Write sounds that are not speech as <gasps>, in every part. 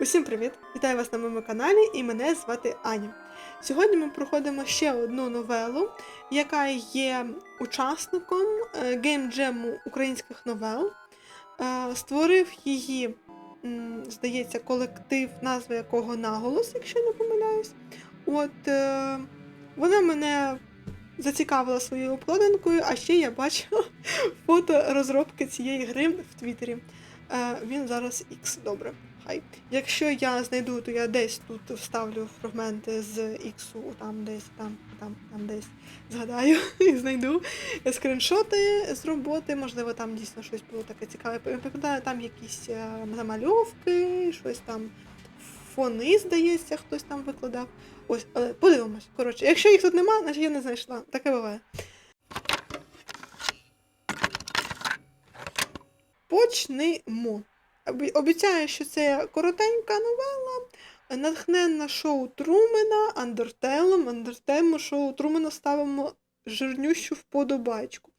Усім привіт! Вітаю вас на моєму каналі і мене звати Аня. Сьогодні ми проходимо ще одну новелу, яка є учасником е, геймджему українських новел. Е, Створив її, здається, колектив, назва якого наголос, якщо не помиляюсь. От е, вона мене зацікавила своєю обкладинкою, а ще я бачила <laughs> фото розробки цієї гри в Твіттері. Він зараз X, добре. Хай. Якщо я знайду, то я десь тут вставлю фрагменти з іксу, там десь, там, там, там десь згадаю <laughs> і знайду скріншоти з роботи. Можливо, там дійсно щось було таке цікаве. Пам'ятаю, там якісь е, замальовки, щось там фони, здається, хтось там викладав. Ось, але подивимось. Коротше, якщо їх тут нема, значить я не знайшла. Таке буває. Почнемо. Обі- Обіцяю, що це коротенька новела, натхненна шоу Трумена, Андертелом. Андертелу шоу Трумена ставимо жирнющу вподобайку.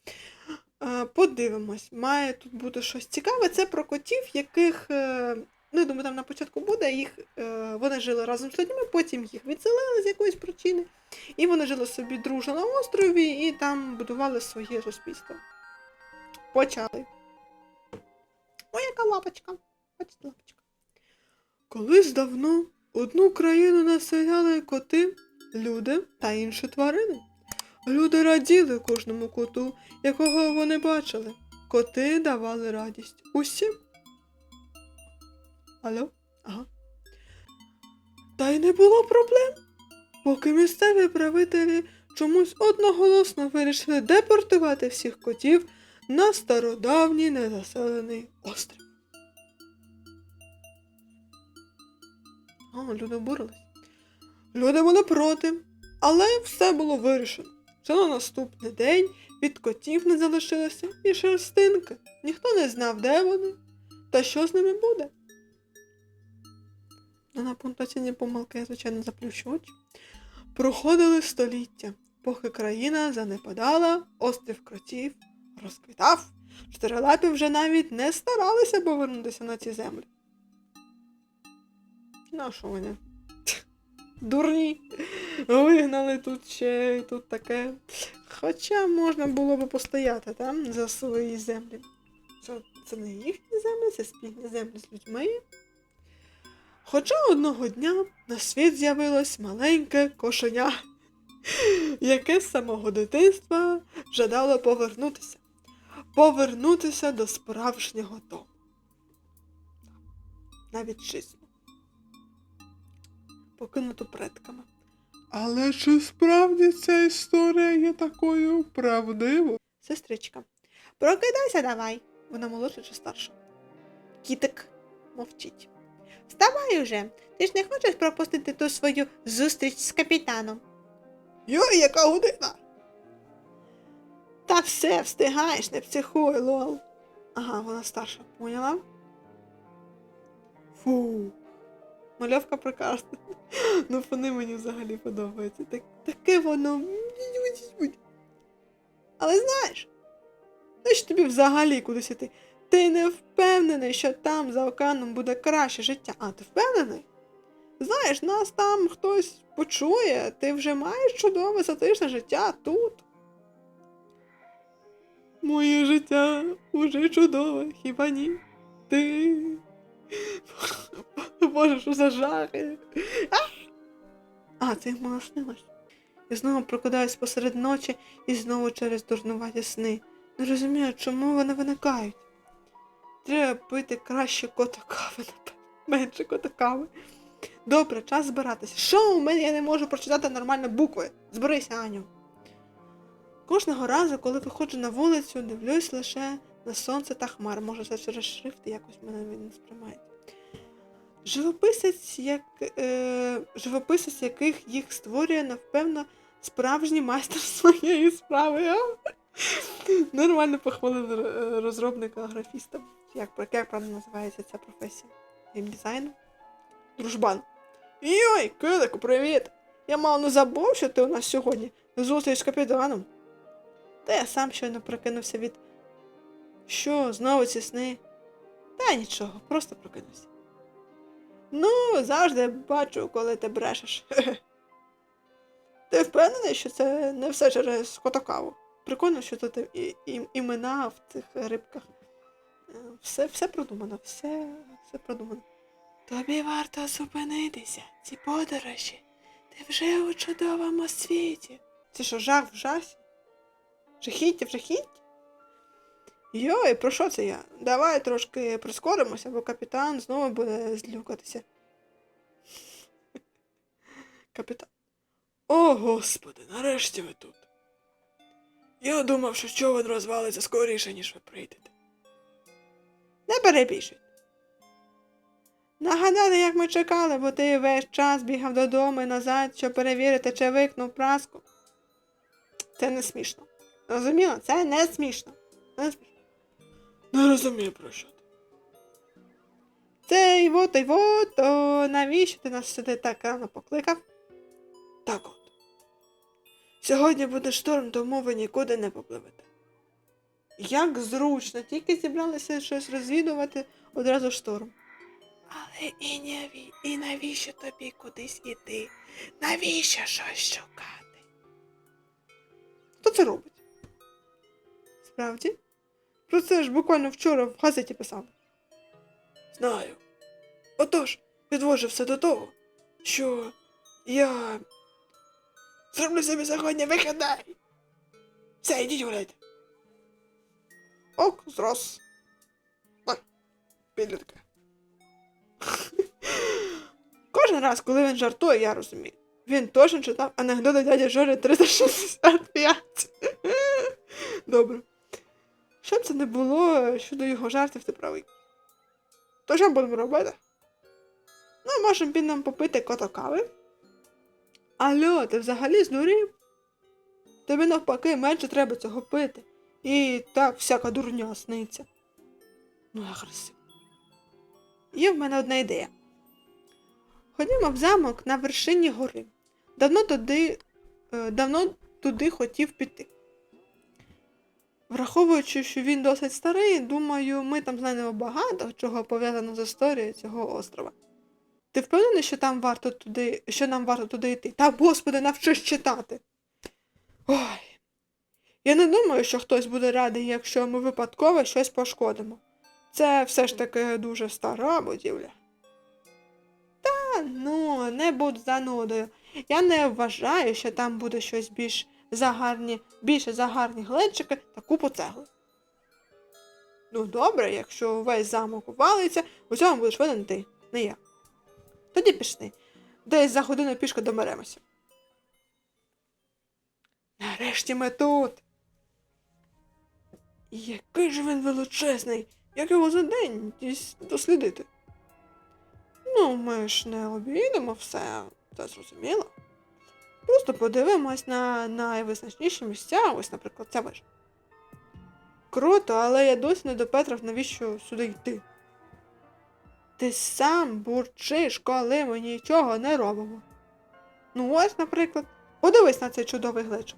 Е, Подивимось, має тут бути щось цікаве. Це про котів, яких, е, ну, я думаю, там на початку буде, їх, е, вони жили разом з людьми, потім їх відселили з якоїсь причини. І вони жили собі дружно на острові і там будували своє суспільство. Почали. Ой, яка лапочка. Бачите, лапочка. Колись давно одну країну населяли коти, люди та інші тварини. Люди раділи кожному коту, якого вони бачили. Коти давали радість усім. Алло? Ага. Та й не було проблем, поки місцеві правителі чомусь одноголосно вирішили депортувати всіх котів на стародавній незаселений острів. О, люди обурились. Люди були проти, але все було вирішено. Вже на наступний день від котів не залишилося і шерстинки. Ніхто не знав, де вони та що з ними буде. Ну, на пунктуаційні помилки звичайно, заплющу. Проходили століття, поки країна занепадала, острів кротів розквітав. Чотирилапі вже навіть не старалися повернутися на ці землі. А? Дурні. Вигнали тут ще тут таке. Хоча можна було би постояти там за свої землі. Це, це не їхні землі, це спільні землі з людьми. Хоча одного дня на світ з'явилось маленьке кошеня, яке з самого дитинства жадало повернутися. Повернутися до справжнього дому. Навіть чесно. Покинуту предками. Але чи справді ця історія є такою правдивою? Сестричка. Прокидайся давай. Вона молодша чи старша. Кітик мовчить. Вставай уже. Ти ж не хочеш пропустити ту свою зустріч з капітаном. Йой, яка година. Та все, встигаєш, не психуй, лол. Ага, вона старша, поняла? Фу. Мальовка прекрасна. Ну, вони мені взагалі подобаються. Так, таке воно. Але знаєш, що тобі взагалі кудись іти? Ти не впевнений, що там за океаном буде краще життя. А ти впевнений? Знаєш, нас там хтось почує, ти вже маєш чудове затишне життя тут. Моє життя уже чудове, хіба ні? Ти. <laughs> Боже, що за жахи. А, це йому наснилось. Я знову прокидаюсь посеред ночі і знову через дурнуваті сни. Не розумію, чому вони виникають. Треба пити краще кота кави. Менше кота кави. Добре, час збиратися. Що у мене я не можу прочитати нормально букви? Зберися, Аню. Кожного разу, коли виходжу на вулицю, дивлюсь лише сонце та хмар. Може, це через шрифти якось мене він не сприймає. Живописець, як, е, живописець, яких їх створює, напевно, справжній майстер <laughs> своєї справи. А? <laughs> Нормально похвалив е, розробника графіста. Як, як правильно називається ця професія? Геймдизайну? Дружбан. Йой, Килику, привіт! Я мало не забув, що ти у нас сьогодні зустріч з капітаном. Та я сам щойно прокинувся від. Що, знову ці сни? Та нічого, просто прокинувся. Ну, завжди бачу, коли ти брешеш. <laughs> Ти впевнений, що це не все через котокаву? Прикольно, що тут і, і, імена в цих рибках. Все, все продумано, все, все продумано. Тобі варто зупинитися, ці подорожі. Ти вже у чудовому світі. Це що, жах в жахі? Жахіття в жахітті? Йой, про що це я? Давай трошки прискоримося, бо капітан знову буде злюкатися. <laughs> Капітан. О, господи, нарешті ви тут. Я думав, що човен розвалиться скоріше, ніж ви прийдете. Не перебільшуйте. Нагадати, як ми чекали, бо ти весь час бігав додому і назад, щоб перевірити, чи викнув праску. Це не смішно. Розуміло? Це не смішно. Не смішно. Не розумію про що ти. Це і вот, і вот, то навіщо ти нас сюди так рано покликав? Так от. Сьогодні буде шторм, тому ви нікуди не попливете. Як зручно, тільки зібралися щось розвідувати, одразу шторм. Але і, наві... і навіщо тобі кудись іти? Навіщо щось шукати? Хто це робить? Справді? Про це ж буквально вчора в газеті писав. Знаю. Отож, підвожу все до того, що я зроблю собі сьогодні вихідний. Все, йдіть гуляйте. Ок, зрос. Ой, підлітки. <laughs> Кожен раз, коли він жартує, я розумію. Він точно читав анекдоти дяді Жори 365. <laughs> Добре. Що б це не було щодо його жартів, ти правий. То що будемо робити? Ну, можемо під нам попити кото кави. Алло, ти взагалі здурів? Тобі навпаки менше треба цього пити. І так всяка дурня сниться. Ну, агресивно. Є в мене одна ідея. Ходімо в замок на вершині гори. Давно туди, е, давно туди хотів піти. Враховуючи, що він досить старий, думаю, ми там знаємо багато чого пов'язано з історією цього острова. Ти впевнений, що там варто туди, що нам варто туди йти? Та господи, навчись читати. Ой. Я не думаю, що хтось буде радий, якщо ми випадково щось пошкодимо. Це все ж таки дуже стара будівля. Та ну, не будь занудою. Я не вважаю, що там буде щось більш загарні, більше загарні глечики та купу цегли. Ну, добре, якщо весь замок валиться, у цьому будеш винен ти, не я. Тоді пішли. Десь за годину пішки доберемося. Нарешті ми тут. Який же він величезний, як його за день дослідити. Ну, ми ж не обійдемо все, це зрозуміло. Просто подивимось на найвизначніші місця, ось, наприклад, ця вежа. Круто, але я досі не допетрав, навіщо сюди йти. Ти сам бурчиш, коли ми нічого не робимо. Ну ось, наприклад, подивись на цей чудовий глечик.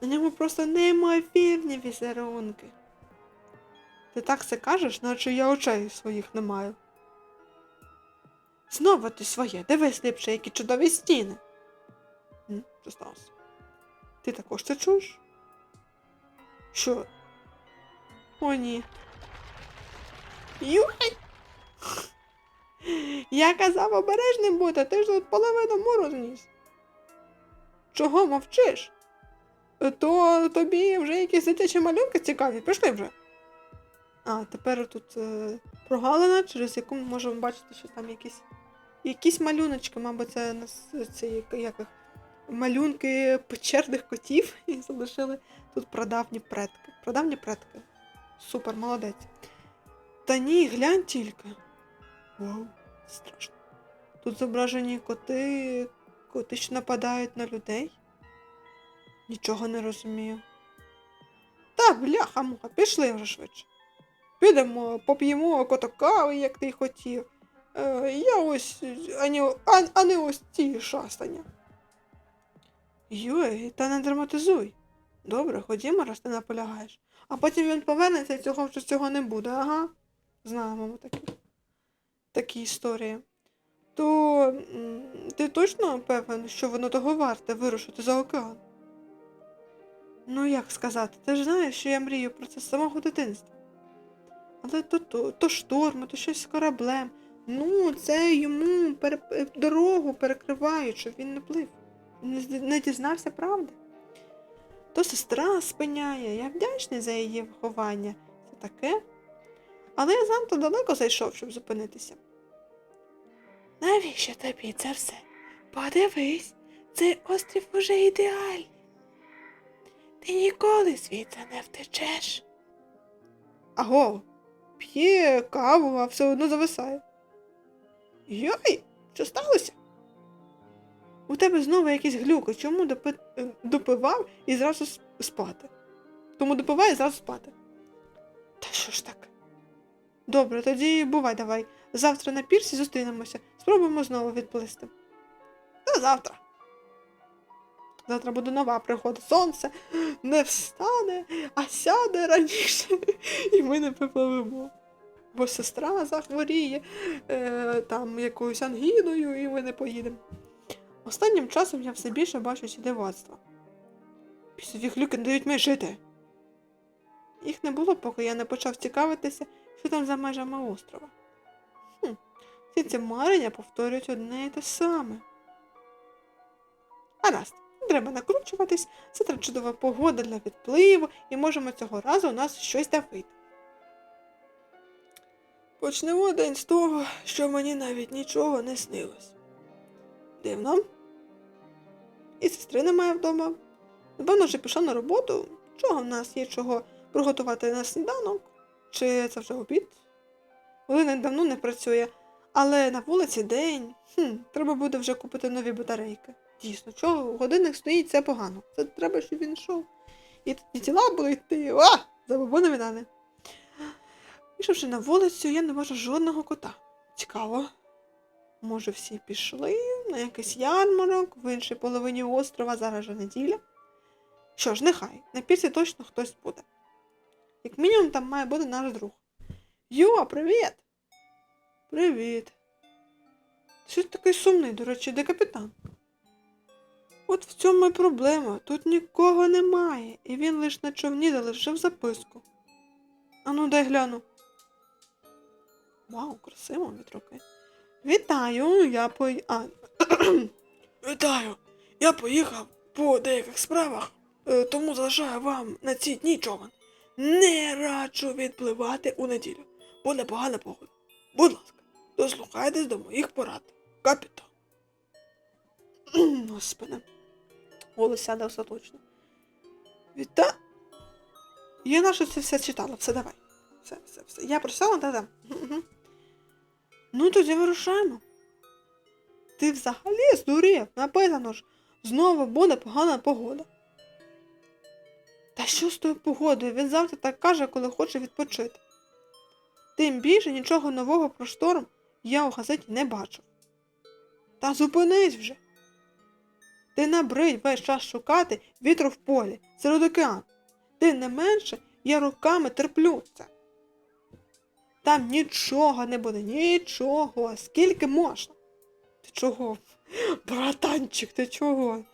На ньому просто неймовірні візерунки. Ти так це кажеш, наче я очей своїх не маю. Знову ти своє, дивись ліпше, які чудові стіни. Сталося? Ти також це чуєш? Що? О, ні. Юй! Я казав обережним бути, ти ж тут половину муру зніс. Чого мовчиш? То тобі вже якісь дитячі малюнки цікаві, пішли вже. А, тепер тут е, прогалина, через яку ми можемо бачити, що там якісь. Якісь малюночки, мабуть, це ці як, малюнки печерних котів <laughs> і залишили тут прадавні предки. Прадавні предки. Супер, молодець. Та ні, глянь тільки. Вау, страшно. Тут зображені коти, коти, що нападають на людей. Нічого не розумію. Та, бляха муха, пішли вже швидше. Підемо, поп'ємо кота кави, як ти хотів. Е, я ось, а не, а, а не ось ці шастання. Йой, та не драматизуй. Добре, ходімо, раз ти наполягаєш. А потім він повернеться і цього вже цього не буде, ага. Знаємо ми таке. такі історії, то ти точно певен, що воно того варте вирушити за океан? Ну, як сказати, ти ж знаєш, що я мрію про це з самого дитинства. Але то, то, то шторми, то щось з кораблем. Ну, це йому пере... дорогу перекривають, щоб він не плив. Не дізнався правди. То сестра спиняє, я вдячний за її виховання. Це таке. Але я занадто далеко зайшов, щоб зупинитися. Навіщо тобі це все? Подивись, цей острів уже ідеальний. Ти ніколи звідси не втечеш. Аго, п'є каву, а все одно зависає. Йой, що сталося? У тебе знову якісь глюки. Чому допи... е, допивав і зразу спати? Тому допивай і зразу спати. Та що ж так? Добре, тоді бувай давай. Завтра на пірсі зустрінемося. Спробуємо знову відплисти. Та завтра. Завтра буде нова пригода. Сонце <gasps> не встане, а сяде раніше, <laughs> і ми не випливемо. Бо сестра захворіє е, там якоюсь ангіною, і ми не поїдемо. Останнім часом я все більше бачу ці дивацтва. Після глюки не дають мені жити. Їх не було, поки я не почав цікавитися, що там за межами острова. Хм, всі ці марення повторюють одне і те саме. Гаразд, треба накручуватись, це чудова погода для відпливу, і можемо цього разу у нас щось давити. Почнемо день з того, що мені навіть нічого не снилось. Дивно. І сестри немає вдома. Напевно, вже пішла на роботу. Чого в нас є чого приготувати на сніданок? Чи це вже обід? Олена давно не працює, але на вулиці день. Хм, треба буде вже купити нові батарейки. Дійсно, чого годинник стоїть, це погано. Це треба, щоб він йшов. І тоді тіла будуть йти. О! Забобонові дани. Вийшовши на вулицю, я не бачу жодного кота. Цікаво. Може, всі пішли на якийсь ярмарок в іншій половині острова, зараз же неділя. Що ж, нехай, на пірсі точно хтось буде. Як мінімум, там має бути наш друг. Йо, привіт! Привіт. Що ти такий сумний, до речі, де капітан? От в цьому і проблема. Тут нікого немає, і він лише на човні залишив записку. Ану, дай гляну. Вау, красиво вітроки. Вітаю, я по... А... <clears throat> Вітаю! Я поїхав по деяких справах, е, тому залишаю вам на ці дні човен. Не раджу відпливати у неділю, бо непогана погода. Будь ласка, дослухайтесь до моїх порад. Капітан. <clears throat> Господи. Голос сяде остаточно. Віта. Я наше це все читала, все давай. Все, все, все. Я прочитала, да-да. Ну, тоді вирушаємо. Ти взагалі здурів, написано ж, знову буде погана погода. Та що з тою погодою? Він завжди так каже, коли хоче відпочити. Тим більше нічого нового про шторм я у газеті не бачив. Та зупинись вже. Ти набридь весь час шукати вітру в полі, серед океану. Тим не менше, я руками терплю це. Там нічого не буде, нічого. Скільки можна? Ти чого? Братанчик, ти чого?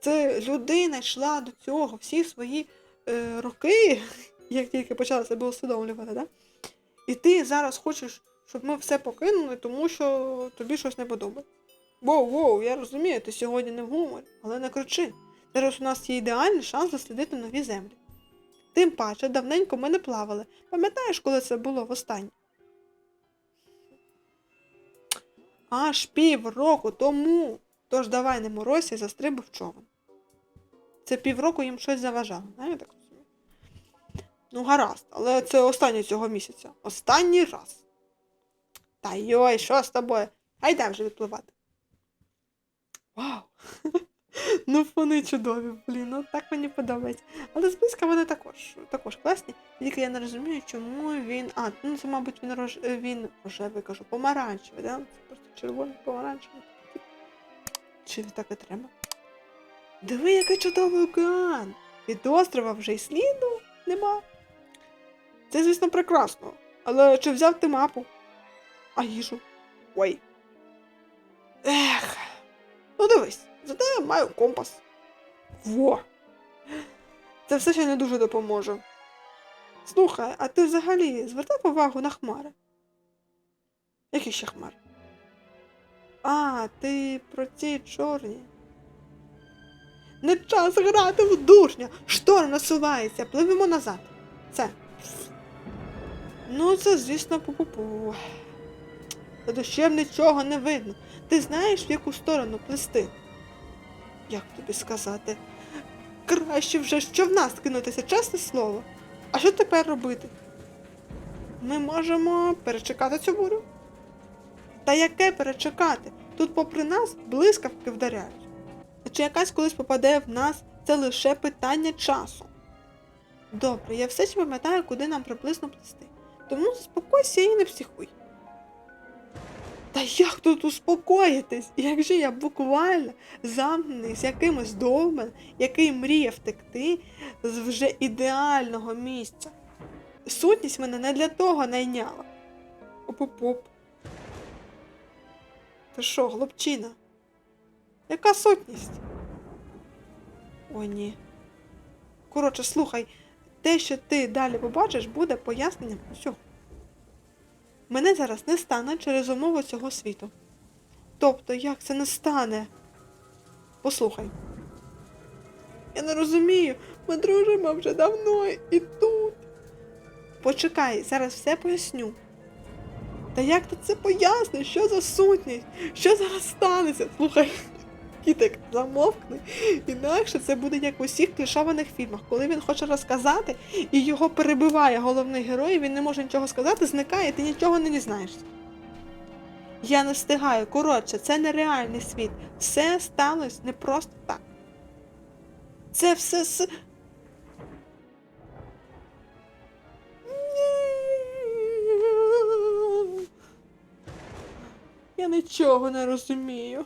Це людина йшла до цього всі свої е, роки, як тільки почала себе усвідомлювати, да? І ти зараз хочеш, щоб ми все покинули, тому що тобі щось не подобається. Воу, воу, я розумію, ти сьогодні не в гуморі, але не кричи. Зараз у нас є ідеальний шанс дослідити нові землі. Тим паче, давненько ми не плавали. Пам'ятаєш, коли це було востаннє? Аж півроку тому. Тож давай не морозься і в човен. Це півроку їм щось заважало, я так розумію? Ну, гаразд, але це останнє цього місяця. Останній раз. Та йой, що з тобою? Гайда вже відпливати. Вау! <laughs> ну вони чудові, блін, ну так мені подобається. Але зблизька вони також, також класні. Тільки я не розумію, чому він. А, ну це, мабуть, він рож... він рожевий кажу, помаранчевий, да? Це просто червоний помаранчевий. Чи так і треба? Диви, який чудовий океан! Від острова вже й сліду нема. Це, звісно, прекрасно. Але чи взяв ти мапу? А їжу? Ой. Ех. Ну дивись, зате я маю компас. Во. Це все ще не дуже допоможе. Слухай, а ти взагалі звертав увагу на хмари? Які ще хмари? А, ти про ці чорні. Не час грати в душня. Штор насувається, пливемо назад. Це. Ну, це, звісно, пу-пу-пу. За дощем нічого не видно. Ти знаєш, в яку сторону плисти? Як тобі сказати? Краще вже що в нас кинутися, чесне слово. А що тепер робити? Ми можемо перечекати цю бурю. Та яке перечекати? Тут попри нас блискавки вдаряють. Чи якась колись попаде в нас, це лише питання часу. Добре, я все ще пам'ятаю, куди нам приблизно плисти. Тому заспокойся і не психуй. Та як тут успокоїтись, як же я буквально замкнений з якимось домом, який мріє втекти з вже ідеального місця. Сутність мене не для того найняла. Оп-оп-оп. Ти що, хлопчина? Яка сутність? О, ні. Коротше, слухай, те, що ти далі побачиш, буде поясненням усього. Мене зараз не стане через умови цього світу. Тобто, як це не стане? Послухай. Я не розумію, ми дружимо вже давно і тут. Почекай, зараз все поясню. Та як ти це поясниш? Що за сутність? Що зараз станеться? Слухай, кітик, замовкни. Інакше це буде як в усіх клішованих фільмах, коли він хоче розказати і його перебиває головний герой, і він не може нічого сказати, зникає, і ти нічого не дізнаєшся. Я не встигаю. Коротше, це нереальний світ. Все сталося не просто так. Це все с. Я нічого не розумію.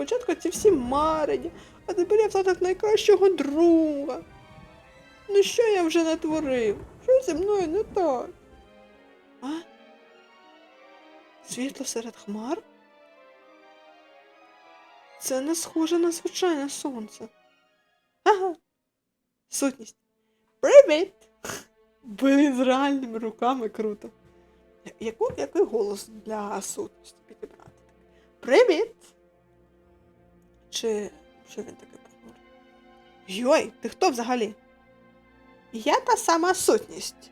Спочатку ці всі марення, а тепер я втратив найкращого друга. Ну що я вже натворив? Що зі мною не так? А? Світло серед хмар? Це не схоже на звичайне сонце. Ага. Сутність. Привіт! Блін, з реальними руками круто. Який голос для сутності підібрати? Привіт! Чи що він такий похмурий? Йой, ти хто взагалі? Я та сама сутність.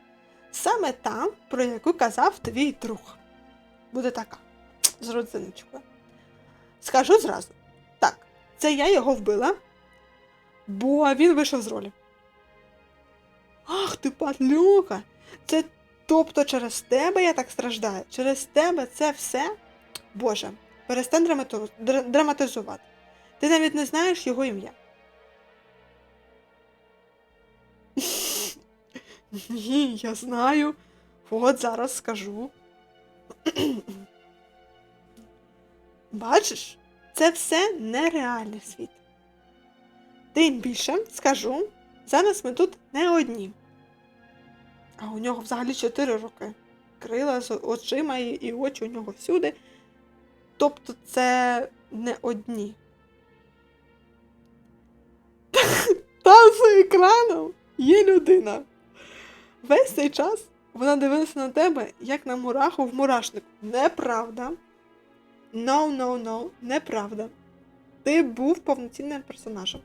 Саме та, про яку казав твій друг. Буде така. З родзиночкою. Скажу зразу. Так, це я його вбила, бо він вийшов з ролі. Ах ти падлюка! Це тобто через тебе я так страждаю. Через тебе це все. Боже, перестань драматизувати. Ти навіть не знаєш його ім'я. Ні, я знаю. От зараз скажу. Бачиш, це все нереальний світ. Тим більше скажу, зараз ми тут не одні. А у нього взагалі чотири роки. Крила з очима і, і очі у нього всюди. Тобто це не одні. Там за екраном є людина. Весь цей час вона дивилася на тебе, як на мураху в мурашнику. Неправда. No, no, no, неправда. Ти був повноцінним персонажем.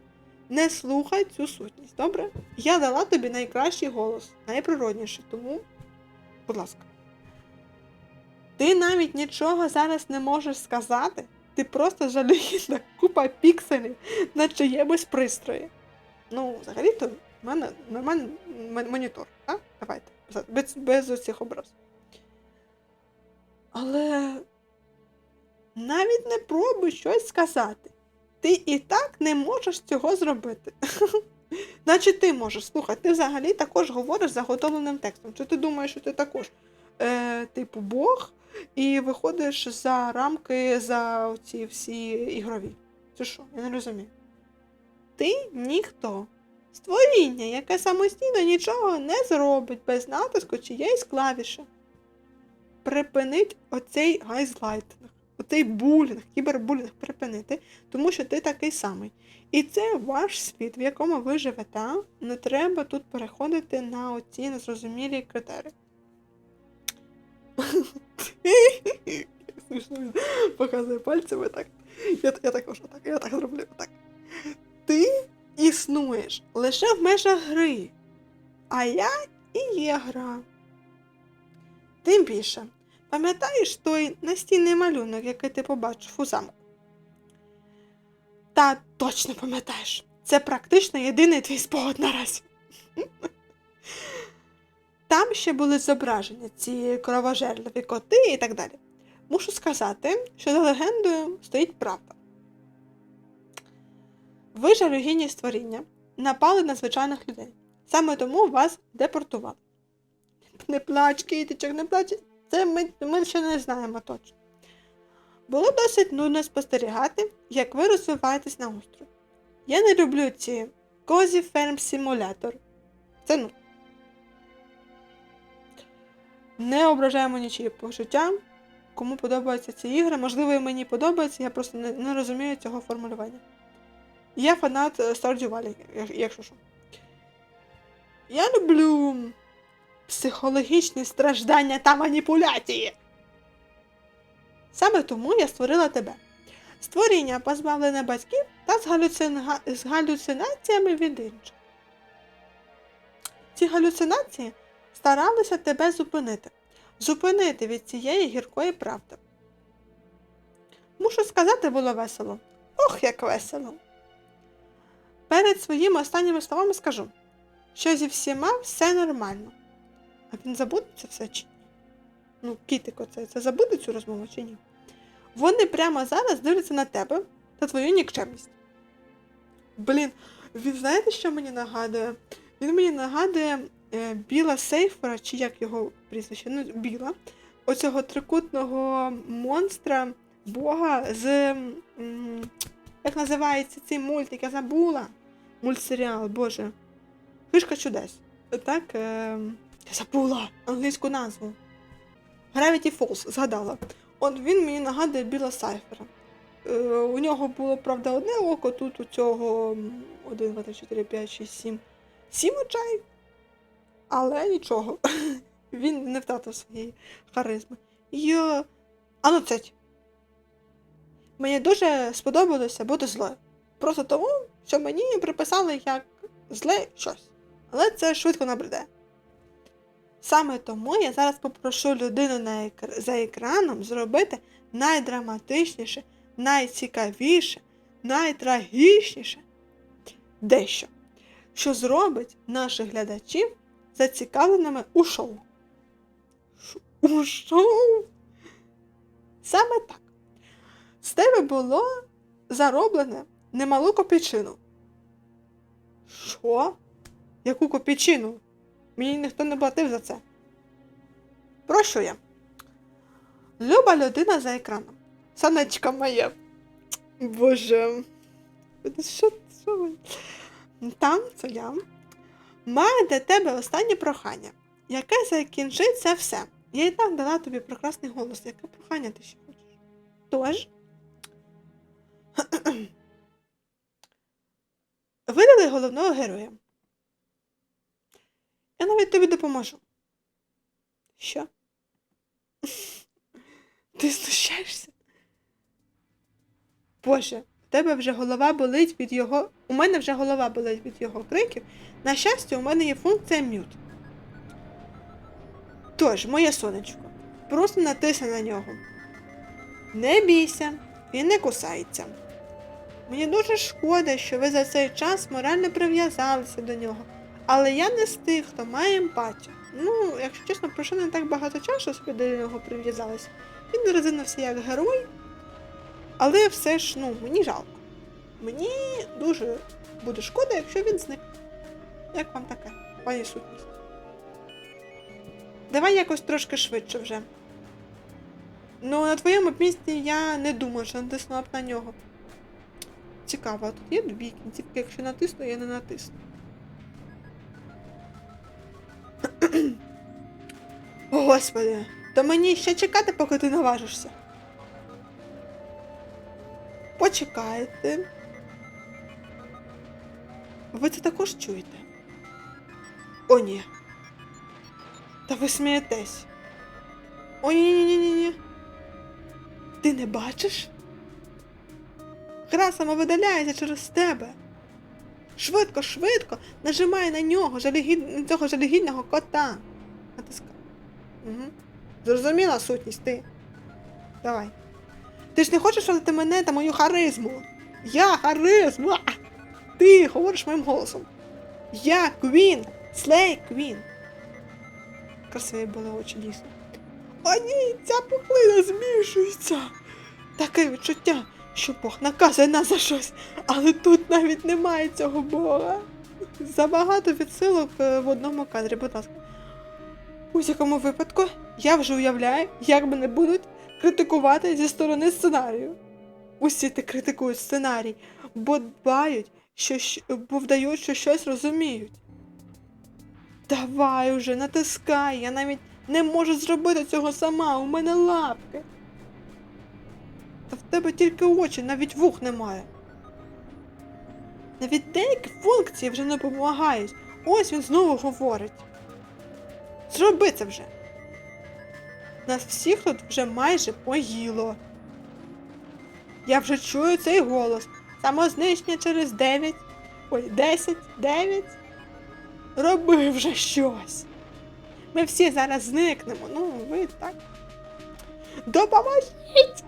Не слухай цю сутність, добре? Я дала тобі найкращий голос, найприродніший, тому, будь ласка. Ти навіть нічого зараз не можеш сказати. Ти просто жалюгідна купа пікселів на чиємусь пристрої. Ну, взагалі-то в мене нормальний монітор, так? Давайте. Без, без, оцих образ. Але навіть не пробуй щось сказати. Ти і так не можеш цього зробити. <laughs> Наче ти можеш. Слухай, ти взагалі також говориш заготовленим текстом. Чи ти думаєш, що ти також, е, типу, Бог, і виходиш за рамки за ці всі ігрові? Це що? Я не розумію. Ти ніхто. Створіння, яке самостійно нічого не зробить без натиску чиєїсь клавіші. припинити оцей гайзлайтинг, оцей булінг, кібербулінг припинити, тому що ти такий самий. І це ваш світ, в якому ви живете. Не треба тут переходити на оці незрозумілі критерії. <laughs> Показує пальцями так. Я, також отак, я так зроблю. Так. Існуєш лише в межах гри, а я і є гра. Тим більше, пам'ятаєш той настінний малюнок, який ти побачив у замку? Та точно пам'ятаєш. Це практично єдиний твій спогад наразі. <laughs> Там ще були зображені ці кровожерливі коти і так далі. Мушу сказати, що за легендою стоїть правда. Ви жалюгідні створіння напали на звичайних людей. Саме тому вас депортували. Не плач, кітечок, не плач. Це ми, ми ще не знаємо точно. Було досить нудно спостерігати, як ви розвиваєтесь на острові. Я не люблю ці Козі Ферм Симулятор. Це ну. Не ображаємо нічиї почуття. Кому подобаються ці ігри, можливо, і мені подобається, я просто не, не розумію цього формулювання. Я фанат е, Stardew Valley, якщо що. Я люблю психологічні страждання та маніпуляції. Саме тому я створила тебе. Створіння позбавлене батьків та з, галюцина... з галюцинаціями від інших. Ці галюцинації старалися тебе зупинити. Зупинити від цієї гіркої правди. Мушу сказати, було весело. Ох, як весело. Перед своїми останніми словами скажу, що зі всіма все нормально. А він забуде це все чи ні? Ну, кітико, це, це забуде цю розмову чи ні? Вони прямо зараз дивляться на тебе та твою нікчемність. Блін, він знаєте, що мені нагадує? Він мені нагадує е, Біла Сейфера, чи як його прізвище? Ну, Біла. Оцього трикутного монстра Бога з. м, як називається цей мультик? Я забула. Мультсеріал, боже. Фишка чудес. Так, е, забула англійську назву. Gravity Falls, згадала. От він мені нагадує Біла Сайфера. Е, у нього було, правда, одне око, тут у цього 1, 2, 3, 4, 5, 6, 7. Сім очей. Але нічого. <laughs> Він не втратив своєї харизми. Я. А ну цить. Мені дуже сподобалося бути злою. Просто тому, що мені приписали як зле щось. Але це швидко набриде. Саме тому я зараз попрошу людину на екр... за екраном зробити найдраматичніше, найцікавіше, найтрагічніше дещо, що зробить наших глядачів зацікавленими у шоу. У шоу? Саме так. З тебе було зароблене немалу копійчину. Що? Яку копійчину? Мені ніхто не платив за це. Прошу я. Люба людина за екраном. Сонечко моє. Боже. Що це? ви? Там, це я. Маю для тебе останнє прохання, яке закінчить це все. Я і так дала тобі прекрасний голос. Яке прохання ти ще хочеш? Тож. Видали головного героя. Я навіть тобі допоможу. Що? <laughs> Ти знущаєшся? Боже, у тебе вже голова болить від його. У мене вже голова болить від його криків. На щастя, у мене є функція мют. Тож, моє сонечко, просто натисни на нього. Не бійся, він не кусається. Мені дуже шкода, що ви за цей час морально прив'язалися до нього. Але я не з тих, хто має емпатію. Ну, якщо чесно, пройшло не так багато часу, щоб до нього прив'язалися. Він розвинувся як герой, але все ж, ну, мені жалко. Мені дуже буде шкода, якщо він зник. Як вам таке, пані сутність? Давай якось трошки швидше вже. Ну, на твоєму місці я не думаю, що натиснула б на нього. Цікаво, а тут є дві кінцівки, якщо натисну, я не натисну. <clears throat> Господи, То мені ще чекати, поки ти наважишся. Почекайте. Ви це також чуєте? О, ні. Та ви смієтесь. О, ні, ні, ні, ні, ні. Ти не бачиш? Гра самовидаляється через тебе. Швидко, швидко нажимай на нього, жалігід... цього жалюгідного кота. Натискай. Угу. Зрозуміла сутність ти. Давай. Ти ж не хочеш втратити мене та мою харизму. Я харизму. А! Ти говориш моїм голосом. Я Квін. Слей Квін. Красиві були очі дійсно. О ні, ця пухлина збільшується. Таке відчуття, що Бог наказує нас за щось, але тут навіть немає цього Бога. Забагато відсилок е, в одному кадрі, будь ласка. У якому випадку я вже уявляю, як мене будуть критикувати зі сторони сценарію. Усі ти критикують сценарій, бо дбають, що, бо вдають, що щось розуміють. Давай уже, натискай, я навіть не можу зробити цього сама, у мене лапки. Та в тебе тільки очі, навіть вух немає. Навіть деякі функції вже не допомагають. Ось він знову говорить. Зроби це вже. Нас всіх тут вже майже поїло. Я вже чую цей голос. Самознищення через 9. Ой, 10, 9. Роби вже щось. Ми всі зараз зникнемо. Ну, ви так. Допоможіть!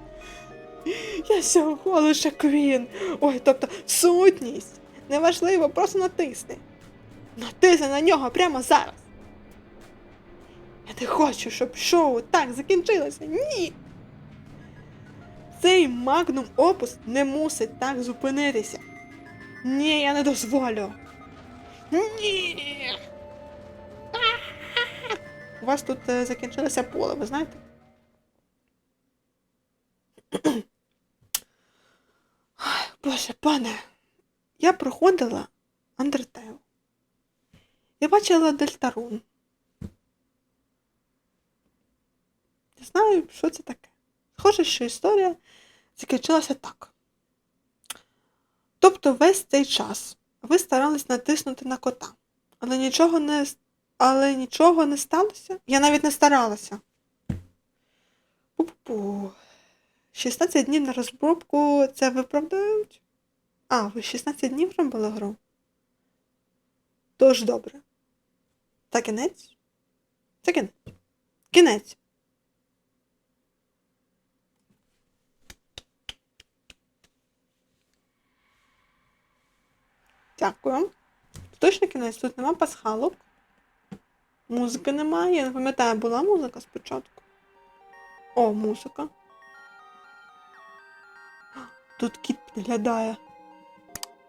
Я всього лише Квін. Ой, тобто сутність. Неважливо, просто натисни. Натисни на нього прямо зараз. Я не хочу, щоб шоу так закінчилося. Ні. Цей магнум опус не мусить так зупинитися. Ні, я не дозволю. Ні. У вас тут е, закінчилося поле, ви знаєте? Боже, пане, я проходила Undertale. Я бачила Дельтарун. Не знаю, що це таке. Схоже, що історія закінчилася так. Тобто весь цей час ви старались натиснути на кота, але нічого не, але нічого не сталося. Я навіть не старалася. Пу-пу. 16 днів на розробку це виправдають? А, ви 16 днів робили гру? Тож добре. Та кінець? Це кінець. Кінець. Дякую. Точно кінець, тут нема пасхалок. Музики немає. Я не пам'ятаю, була музика спочатку. О, музика. Тут кіт підглядає.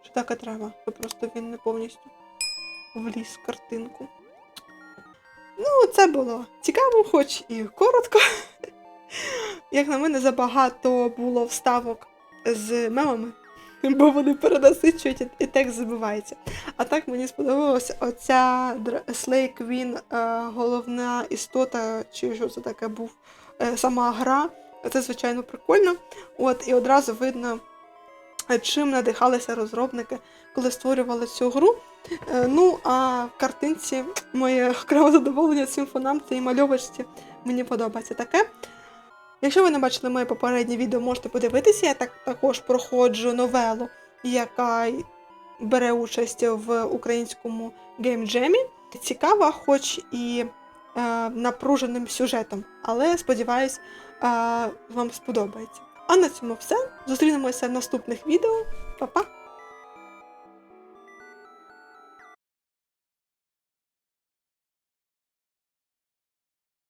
Що так і треба, то просто він не повністю вліз в картинку. Ну, це було цікаво, хоч і коротко. <laughs> Як на мене, забагато було вставок з мемами, бо вони перенасичують і- текст забувається. А так мені сподобалася оця Slay Queen, е, головна істота, чи що це таке був, е, сама гра. Це, звичайно, прикольно. От, і одразу видно, е, чим надихалися розробники, коли створювали цю гру. Е, Ну, а в картинці моє <laughs> окреме задоволення цим фонам, цій мальовочці мені подобається таке. Якщо ви не бачили моє попереднє відео, можете подивитися. Я так, також проходжу новелу, яка бере участь в українському геймджемі. Цікава, хоч і е, напруженим сюжетом, але сподіваюсь, вам сподобається. А на цьому все. Зустрінемося в наступних відео. Па-па!